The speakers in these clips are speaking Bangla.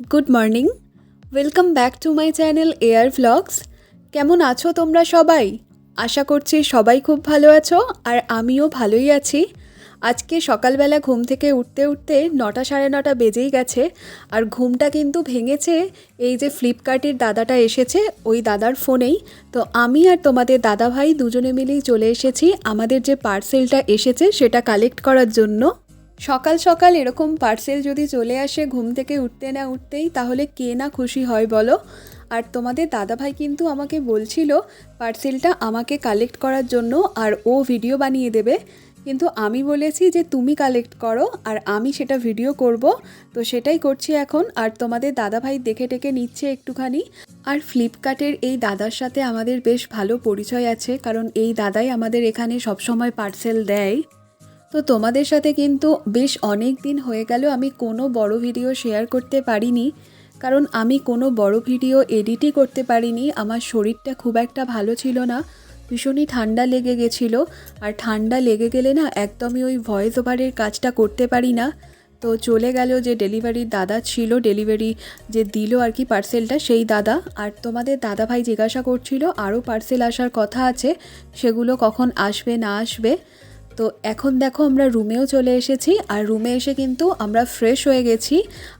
good morning. Welcome back to my channel air vlogs কেমন আছো তোমরা সবাই? আশা করছি সবাই খুব ভালো আছো আর আমিও ভালোই আছি। আজকে সকালবেলা ঘুম থেকে উঠতে উঠতে নটা সাড়ে নটা বেজেই গেছে আর ঘুমটা কিন্তু ভেঙেছে। এই যে ফ্লিপকার্টের দাদাটা এসেছে, ওই দাদার ফোনেই। তো আমি আর তোমাদের দাদা ভাই দুজনে মিলেই চলে এসেছি আমাদের যে পার্সেলটা এসেছে সেটা কালেক্ট করার জন্য। সকাল সকাল এরকম পার্সেল যদি চলে আসে, ঘুম থেকে উঠতে না উঠতেই, তাহলে কে না খুশি হয় বলো? আর তোমাদের দাদাভাই কিন্তু আমাকে বলছিল পার্সেলটা আমাকে কালেক্ট করার জন্য আর ও ভিডিও বানিয়ে দেবে। কিন্তু আমি বলেছি যে, তুমি কালেক্ট করো আর আমি সেটা ভিডিও করব। তো সেটাই করছি এখন। আর তোমাদের দাদাভাই দেখে টেকে নিচ্ছে একটুখানি। আর ফ্লিপকার্টের এই দাদার সাথে আমাদের বেশ ভালো পরিচয় আছে, কারণ এই দাদাই আমাদের এখানে সবসময় পার্সেল দেয়। তো তোমাদের সাথে কিন্তু বেশ অনেক দিন হয়ে গেল আমি কোনো বড় ভিডিও শেয়ার করতে পারিনি। কারণ আমি কোনো বড় ভিডিও এডিটই করতে পারিনি। আমার শরীরটা খুব একটা ভালো ছিল না। ভীষণই ঠান্ডা লেগে গেছিল। আর ঠান্ডা লেগে গেলে না একদমই ওই ভয়েস ওভারের কাজটা করতে পারি না। তো চলে গেল যে ডেলিভারির দাদা ছিল ডেলিভারি যে দিল আর কি পার্সেলটা সেই দাদা। আর তোমাদের দাদা ভাই জিজ্ঞাসা করছিল, আরও পার্সেল আসার কথা আছে, সেগুলো কখন আসবে, না আসবে? তো এখন দেখো আমরা রুমেও চলে এসেছি, আর রুমে এসে কিন্তু আমরা ফ্রেশ হয়ে গেছি,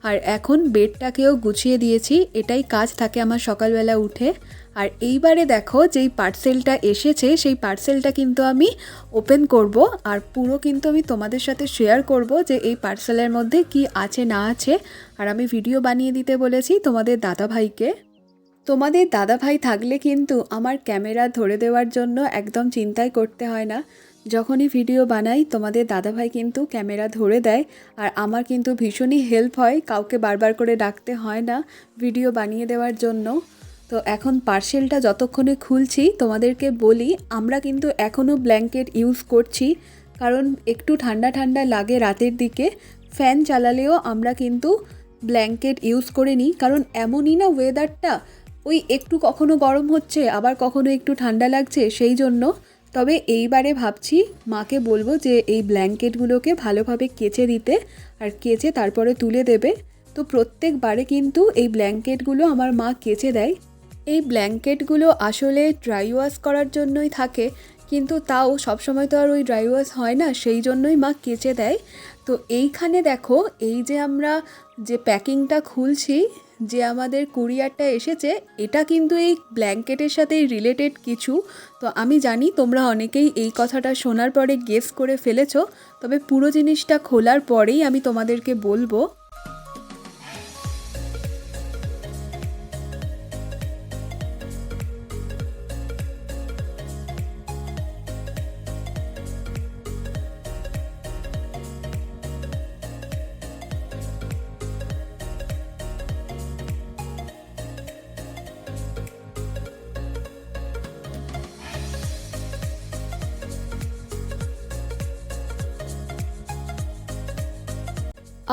আর এখন বেডটাকেও গুছিয়ে দিয়েছি, এটাই কাজ থাকে আমার সকালবেলা উঠে। আর এইবারে দেখো যেই পার্সেলটা এসেছে, সেই পার্সেলটা কিন্তু আমি ওপেন করব, আর পুরো কিন্তু আমি তোমাদের সাথে শেয়ার করব যে এই পার্সেলের মধ্যে কি আছে, না আছে। আর আমি ভিডিও বানিয়ে দিতে বলেছি তোমাদের দাদা ভাইকে তোমাদের দাদা ভাই থাকলে কিন্তু আমার ক্যামেরা ধরে দেওয়ার জন্য একদম চিন্তাই করতে হয় না। যখনই ভিডিও বানাই, তোমাদের দাদাভাই কিন্তু ক্যামেরা ধরে দেয় আর আমার কিন্তু ভীষণই হেল্প হয়, কাউকে বারবার করে ডাকতে হয় না ভিডিও বানিয়ে দেওয়ার জন্য। তো এখন পার্সেলটা যতক্ষণে খুলছি, তোমাদেরকে বলি, আমরা কিন্তু এখনও ব্ল্যাঙ্কেট ইউজ করছি, কারণ একটু ঠান্ডা ঠান্ডা লাগে রাতের দিকে। ফ্যান চালালেও আমরা কিন্তু ব্ল্যাঙ্কেট ইউজ করে নিই কারণ এমনই না ওয়েদারটা ওই একটু কখনো গরম হচ্ছে, আবার কখনো একটু ঠান্ডা লাগছে, সেই জন্য। তবে এইবারে ভাবছি মাকে বলব যে এই ব্ল্যাঙ্কেটগুলোকে ভালোভাবে কেচে দিতে আর কেচে তারপরে তুলে দেবে। তো প্রত্যেকবারে কিন্তু এই ব্ল্যাঙ্কেটগুলো আমার মা কেচে দেয়। এই ব্ল্যাঙ্কেটগুলো আসলে ড্রাই ওয়াশ করার জন্যই থাকে, কিন্তু তাও সবসময় তো আর ওই ড্রাই ওয়াশ হয় না, সেই জন্যই মা কেচে দেয়। তো এইখানে দেখো, এই যে আমরা যে প্যাকিংটা খুলছি যে আমাদের কুরিয়ারটা এসেছে, এটা কিন্তু এই ব্ল্যাঙ্কেটের সাথেই রিলেটেড কিছু। তো আমি জানি তোমরা অনেকেই এই কথাটা শোনার পরে গেস করে ফেলেছো, তবে পুরো জিনিসটা খোলার পরেই আমি তোমাদেরকে বলব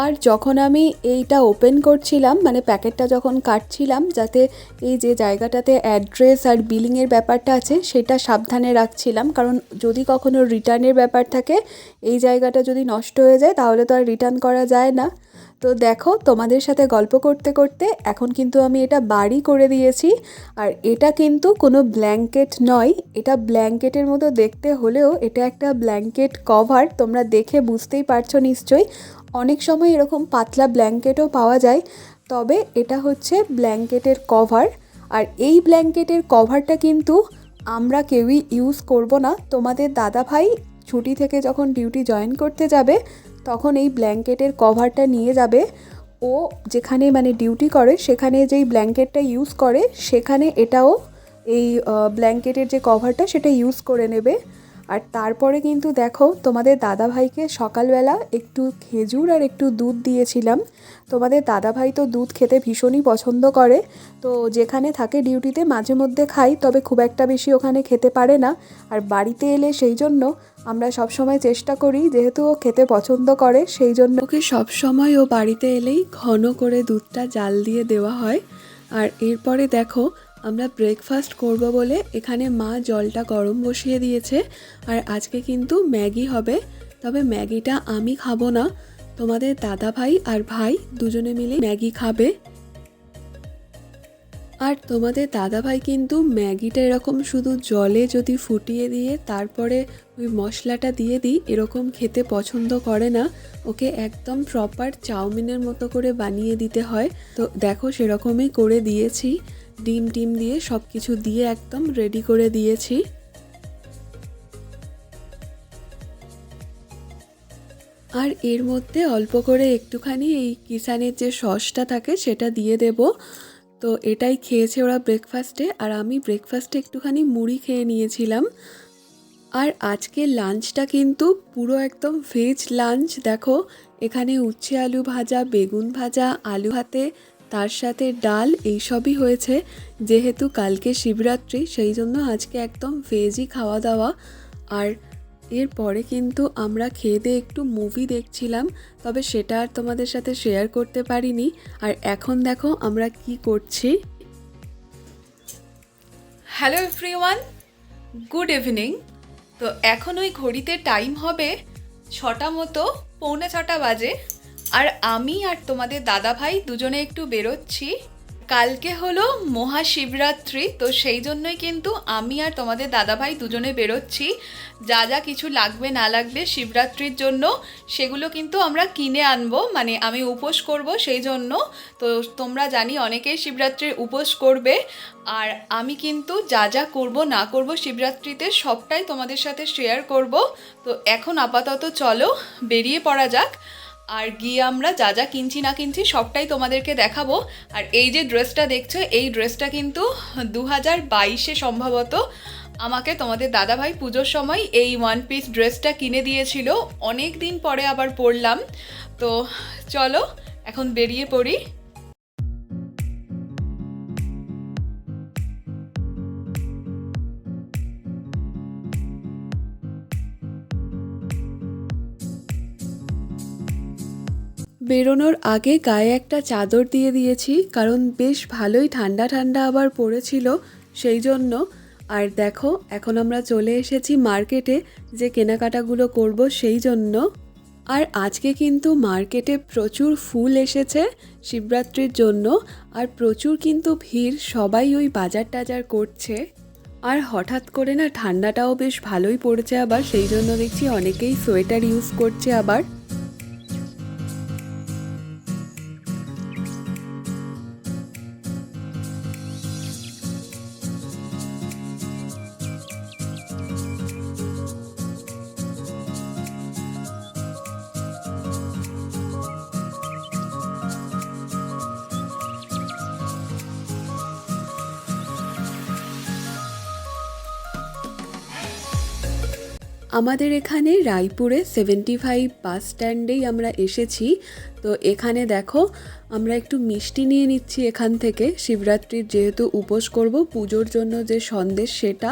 আর যখন আমি এইটা ওপেন করছিলাম মানে প্যাকেটটা যখন কাটছিলাম, যাতে এই যে জায়গাটাতে অ্যাড্রেস আর বিলিংয়ের ব্যাপারটা আছে, সেটা সাবধানে রাখছিলাম। কারণ যদি কখনো রিটার্নের ব্যাপার থাকে, এই জায়গাটা যদি নষ্ট হয়ে যায়, তাহলে তো আর রিটার্ন করা যায় না। তো দেখো, তোমাদের সাথে গল্প করতে করতে এখন কিন্তু আমি এটা বাড়ি করে দিয়েছি। আর এটা কিন্তু কোনো ব্ল্যাঙ্কেট নয়, এটা ব্ল্যাঙ্কেটের মতো দেখতে হলেও এটা একটা ব্ল্যাঙ্কেট কভার, তোমরা দেখে বুঝতেই পারছ নিশ্চয়ই। অনেক সময় এরকম পাতলা ব্ল্যাঙ্কেটও পাওয়া যায়, তবে এটা হচ্ছে ব্ল্যাঙ্কেটের কভার। আর এই ব্ল্যাঙ্কেটের কভারটা কিন্তু আমরা কেউই ইউজ করব না। তোমাদের দাদা ভাই ছুটি থেকে যখন ডিউটি জয়েন করতে যাবে তখন এই ব্ল্যাঙ্কেটের কভারটা নিয়ে যাবে। ও যেখানে মানে ডিউটি করে, সেখানে যেই ব্ল্যাঙ্কেটটা ইউজ করে, সেখানে এটাও এই ব্ল্যাঙ্কেটের যে কভারটা, সেটা ইউজ করে নেবে। আর তারপরে কিন্তু দেখো, তোমাদের দাদাভাইকে সকালবেলা একটু খেজুর আর একটু দুধ দিয়েছিলাম। তোমাদের দাদাভাই তো দুধ খেতে ভীষণই পছন্দ করে। তো যেখানে থাকে ডিউটিতে মাঝে মধ্যে খাই, তবে খুব একটা বেশি ওখানে খেতে পারে না। আর বাড়িতে এলে সেই জন্য আমরা সব সময় চেষ্টা করি, যেহেতু ও খেতে পছন্দ করে, সেই জন্য ওকে সব সময় ও বাড়িতে এলেই ঘন করে দুধটা জাল দিয়ে দেওয়া হয়। আর এরপরে দেখো আমরা ব্রেকফাস্ট করব বলে এখানে মা জলটা গরম বসিয়ে দিয়েছে। আর আজকে কিন্তু ম্যাগি হবে। তবে ম্যাগিটা আমি খাব না। তোমাদের দাদা ভাই আর ভাই দুজনে মিলে ম্যাগি খাবে। আর তোমাদের দাদাভাই কিন্তু ম্যাগিটা এরকম শুধু জলে যদি ফুটিয়ে দিয়ে তারপরে ওই মশলাটা দিয়ে দিই, এরকম খেতে পছন্দ করে না। ওকে একদম প্রপার চাউমিনের মতো করে বানিয়ে দিতে হয়। তো দেখো সেরকমই করে দিয়েছি। ডিম টিম দিয়ে সব কিছু দিয়ে একদম রেডি করে দিয়েছি। আর এর মধ্যে অল্প করে একটুখানি এই কিষানের যে সসটা থাকে সেটা দিয়ে দেব। তো এটাই খেয়েছে ওরা ব্রেকফাস্টে আর আমি ব্রেকফাস্টে একটুখানি মুড়ি খেয়ে নিয়েছিলাম। আর আজকে লাঞ্চটা কিন্তু পুরো একদম ভেজ লাঞ্চ দেখো। এখানে উচ্ছে আলু ভাজা, বেগুন ভাজা, আলু হাতে তার সাথে ডাল এইসবই হয়েছে, যেহেতু কালকে শিবরাত্রি, সেই জন্য আজকে একদম ভেজই খাওয়া দাওয়া। আর এরপরে কিন্তু আমরা খেয়ে দিয়ে একটু মুভি দেখছিলাম, তবে সেটা আর তোমাদের সাথে শেয়ার করতে পারিনি। আর এখন দেখো আমরা কি করছি। হ্যালো এভরিওয়ান গুড ইভিনিং তো এখন ওই ঘড়িতে টাইম হবে ছটা মতো, পৌনে ছটা বাজে। আর আমি আর তোমাদের দাদা ভাই দুজনে একটু বেরোচ্ছি। কালকে হলো মহাশিবরাত্রি, তো সেই জন্যই কিন্তু আমি আর তোমাদের দাদাভাই দুজনে বেরোচ্ছি। যা যা কিছু লাগবে না লাগবে শিবরাত্রির জন্য, সেগুলো কিন্তু আমরা কিনে আনব মানে আমি উপোস করব সেই জন্য। তো তোমরা জানি অনেকেই শিবরাত্রির উপোস করবে। আর আমি কিন্তু যা যা করব না করব শিবরাত্রিতে সবটাই তোমাদের সাথে শেয়ার করব। তো এখন আপাতত চলো, বেরিয়ে পড়া যাক। আর গিয়ে আমরা যা যা কিনছি না কিনছি সবটাই তোমাদেরকে দেখাবো। আর এই যে ড্রেসটা দেখছ, এই ড্রেসটা কিন্তু দু হাজার বাইশে সম্ভবত আমাকে তোমাদের দাদাভাই পুজোর সময় এই ওয়ান পিস ড্রেসটা কিনে দিয়েছিল। অনেক দিন পরে আবার পরলাম। তো চলো, এখন বেরিয়ে পড়ি। বেরোনোর আগে গায়ে একটা চাদর দিয়ে দিয়েছি, কারণ বেশ ভালোই ঠান্ডা ঠান্ডা আবার পড়েছিল সেই জন্য। আর দেখো, এখন আমরা চলে এসেছি মার্কেটে, যে কেনাকাটাগুলো করব সেই জন্য। আর আজকে কিন্তু মার্কেটে প্রচুর ফুল এসেছে শিবরাত্রির জন্য, আর প্রচুর কিন্তু ভিড়, সবাই ওই বাজার টাজার করছে। আর হঠাৎ করে না ঠান্ডাটাও বেশ ভালোই পড়েছে আবার, সেই জন্য দেখছি অনেকেই সোয়েটার ইউজ করছে আবার। আমাদের এখানে রায়পুরে সেভেন্টি ফাইভ বাস স্ট্যান্ডেই আমরা এসেছি। তো এখানে দেখো, আমরা একটু মিষ্টি নিয়ে নিচ্ছি এখান থেকে। শিবরাত্রির যেহেতু উপোস করব, পুজোর জন্য যে সন্দেশ সেটা,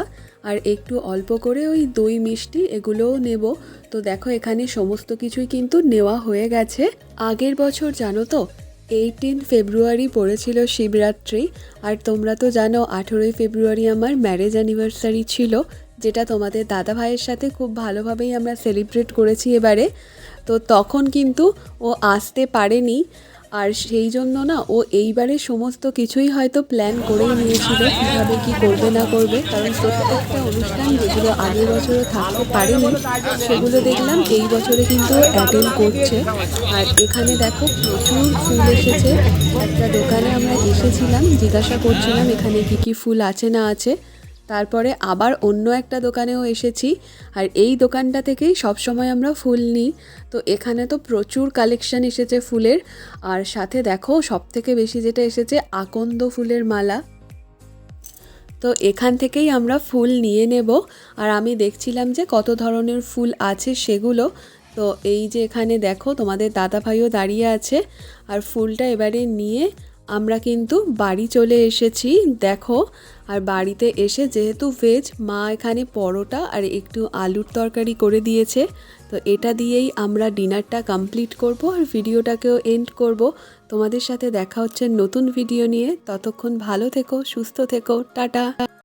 আর একটু অল্প করে ওই দই মিষ্টি এগুলোও নেব। তো দেখো, এখানে সমস্ত কিছুই কিন্তু নেওয়া হয়ে গেছে। আগের বছর জানো তো এইটিন ফেব্রুয়ারি পড়েছিল শিবরাত্রি। আর তোমরা তো জানো, আঠেরোই ফেব্রুয়ারি আমার ম্যারেজ অ্যানিভার্সারি ছিল। যেটা তোমাদের দাদা ভাইয়ের সাথে খুব ভালোভাবেই আমরা সেলিব্রেট করেছি এবারে। তো তখন কিন্তু ও আসতে পারেনি। আর সেই জন্য না ও এইবারে সমস্ত কিছুই হয়তো প্ল্যান করেই নিয়েছিল, কীভাবে কী করবে না করবে। কারণ প্রত্যেকটা অনুষ্ঠান যেগুলো আগের বছরে থাকতে পারেনি, সেগুলো দেখলাম এই বছরে কিন্তু অ্যাটেন্ড করছে। আর এখানে দেখো প্রচুর ফুল এসেছে। একটা দোকানে আমরা এসেছিলাম, জিজ্ঞাসা করছিলাম এখানে কী কী ফুল আছে না আছে। তারপরে আবার অন্য একটা দোকানেও এসেছি আর এই দোকানটা থেকেই সবসময় আমরা ফুল নিই। তো এখানে তো প্রচুর কালেকশন এসেছে ফুলের। আর সাথে দেখো সব থেকে বেশি যেটা এসেছে, আকন্দ ফুলের মালা। তো এখান থেকেই আমরা ফুল নিয়ে নেব। আর আমি দেখছিলাম যে কত ধরনের ফুল আছে সেগুলো। তো এই যে এখানে দেখো তোমাদের দাদা ভাইও দাঁড়িয়ে আছে। আর ফুলটা এবারে নিয়ে আমরা কিন্তু বাড়ি চলে এসেছি, দেখো। আর বাড়িতে এসে যেহেতু ভেজ মা এখানে পরোটা আর একটু আলুর তরকারি করে দিয়েছে। তো এটা দিয়েই আমরা ডিনারটা কমপ্লিট করব আর ভিডিওটাকেও এন্ড করব। তোমাদের সাথে দেখা হচ্ছে নতুন ভিডিও নিয়ে। ততক্ষণ ভালো থেকো, সুস্থ থেকো, টাটা।